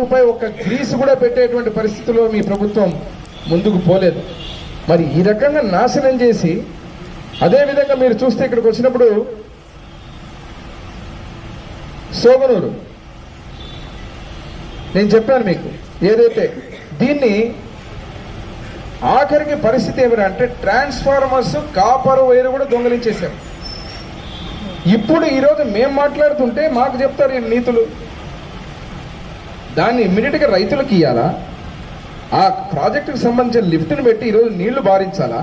రూపాయి ఒక గ్రీస్ కూడా పెట్టేటువంటి పరిస్థితిలో మీ ప్రభుత్వం ముందుకు పోలేదు. మరి ఈ రకంగా నాశనం చేసి అదే విధంగా మీరు చూస్తే ఇక్కడికి వచ్చినప్పుడు సోగనూరు. నేను చెప్పాను మీకు ఏదైతే దీన్ని ఆఖరికి పరిస్థితి ఏమిరా అంటే ట్రాన్స్ఫార్మర్స్ కాపర్ వైర్ కూడా దొంగలించేశారు. ఇప్పుడు ఈరోజు మేము మాట్లాడుతుంటే మాకు చెప్తారు ఈ నీతులు. దాన్ని ఇమ్మీడియట్గా రైతులకు ఇవ్వాలా ఆ ప్రాజెక్టుకు సంబంధించిన లిఫ్ట్ని పెట్టి ఈరోజు నీళ్ళు భారించాలా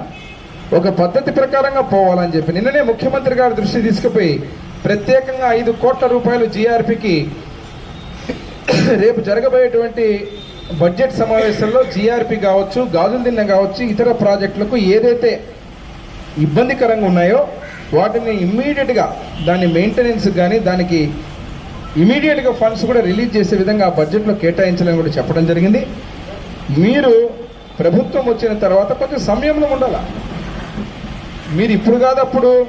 ఒక పద్ధతి ప్రకారంగా పోవాలని చెప్పి నిన్ననే ముఖ్యమంత్రి గారి దృష్టి తీసుకుపోయి ప్రత్యేకంగా ఐదు కోట్ల రూపాయలు జీఆర్పికి రేపు జరగబోయేటువంటి బడ్జెట్ సమావేశంలో జీఆర్పి కావచ్చు గాజుల దిన్న కావచ్చు ఇతర ప్రాజెక్టులకు ఏదైతే ఇబ్బందికరంగా ఉన్నాయో వాటిని ఇమ్మీడియట్గా దాని మెయింటెనెన్స్ కానీ దానికి ఇమీడియట్గా ఫండ్స్ కూడా రిలీజ్ చేసే విధంగా ఆ బడ్జెట్లో కేటాయించాలని కూడా చెప్పడం జరిగింది. మీరు ప్రభుత్వం వచ్చిన తర్వాత కొంచెం సంయమనం ఉండాల? మీరు ఇప్పుడు కాదప్పుడు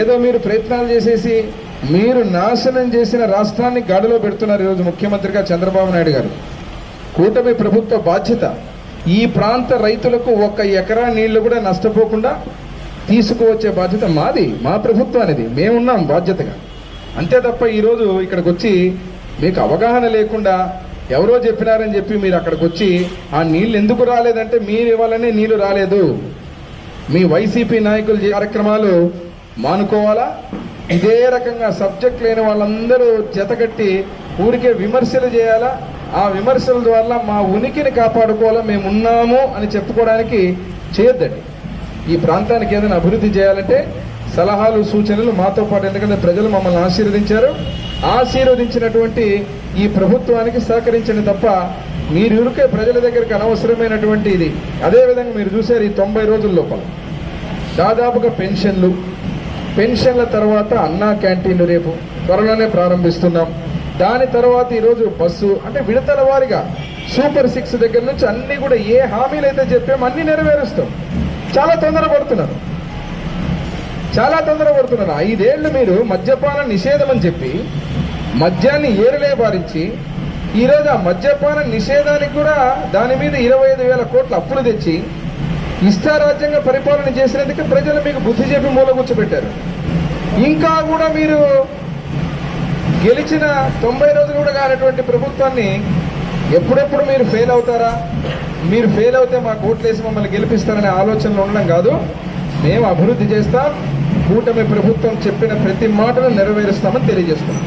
ఏదో మీరు ప్రయత్నాలు చేసేసి మీరు నాశనం చేసిన రాష్ట్రాన్ని గాడిలో పెడుతున్నారు ఈరోజు ముఖ్యమంత్రిగా చంద్రబాబు నాయుడు గారు. కూటమి ప్రభుత్వ బాధ్యత. ఈ ప్రాంత రైతులకు ఒక ఎకరా నీళ్ళు కూడా నష్టపోకుండా తీసుకువచ్చే బాధ్యత మాది మా ప్రభుత్వానిది. మేమున్నాం బాధ్యతగా. అంతే తప్ప ఈరోజు ఇక్కడికి వచ్చి మీకు అవగాహన లేకుండా ఎవరో చెప్పినారని చెప్పి మీరు అక్కడికి వచ్చి ఆ నీళ్ళు ఎందుకు రాలేదంటే మీరు ఇవ్వాలనే నీళ్ళు రాలేదు. మీ వైసీపీ నాయకులు కార్యక్రమాలు మానుకోవాలా? ఇదే రకంగా సబ్జెక్ట్ లేని వాళ్ళందరూ జతకట్టి ఊరికే విమర్శలు చేయాలా? ఆ విమర్శల ద్వారా మా ఉనికిని కాపాడుకోవాలా? మేము ఉన్నాము అని చెప్పుకోవడానికి చేయొద్దండి. ఈ ప్రాంతానికి ఏదైనా అభివృద్ధి చేయాలంటే సలహాలు సూచనలు మాతో పాటు ఎందుకంటే ప్రజలు మమ్మల్ని ఆశీర్వదించారు. ఆశీర్వదించినటువంటి ఈ ప్రభుత్వానికి సహకరించండి తప్ప మీరు ఇరుకే ప్రజల దగ్గరికి అనవసరమైనటువంటి ఇది. అదేవిధంగా మీరు చూశారు ఈ తొంభై రోజుల లోపల. దాదాపుగా పెన్షన్లు. పెన్షన్ల తర్వాత అన్నా క్యాంటీన్లు రేపు త్వరలోనే ప్రారంభిస్తున్నాం. దాని తర్వాత ఈరోజు బస్సు అంటే విడతల వారిగా సూపర్ సిక్స్ దగ్గర నుంచి అన్నీ కూడా ఏ హామీలు అయితే చెప్పామో అన్నీ నెరవేరుస్తాం. చాలా తొందరపడుతున్నారు. చాలా తొందరపడుతున్నారు ఐదేళ్ళు మీరు మద్యపాన నిషేధం అని చెప్పి మద్యాన్ని ఏరులే భారించి ఈరోజు ఆ మద్యపాన నిషేధానికి కూడా దాని మీద ఇరవై ఐదు వేల కోట్ల అప్పులు తెచ్చి ఇష్టారాజ్యంగా పరిపాలన చేసినందుకు ప్రజలు మీకు బుద్ధి చెప్పి మూల కూర్చోబెట్టారు ఇంకా కూడా మీరు గెలిచిన తొంభై రోజులు కూడా కానటువంటి ప్రభుత్వాన్ని ఎప్పుడెప్పుడు మీరు ఫెయిల్ అవుతారా? మీరు ఫెయిల్ అవుతే మాకు ఓట్లేసి మమ్మల్ని గెలిపిస్తారనే ఆలోచనలో ఉండడం కాదు. మేము అభివృద్ధి చేస్తాం కూటమి ప్రభుత్వం చెప్పిన ప్రతి మాటను నెరవేరుస్తామని తెలియజేస్తున్నాం.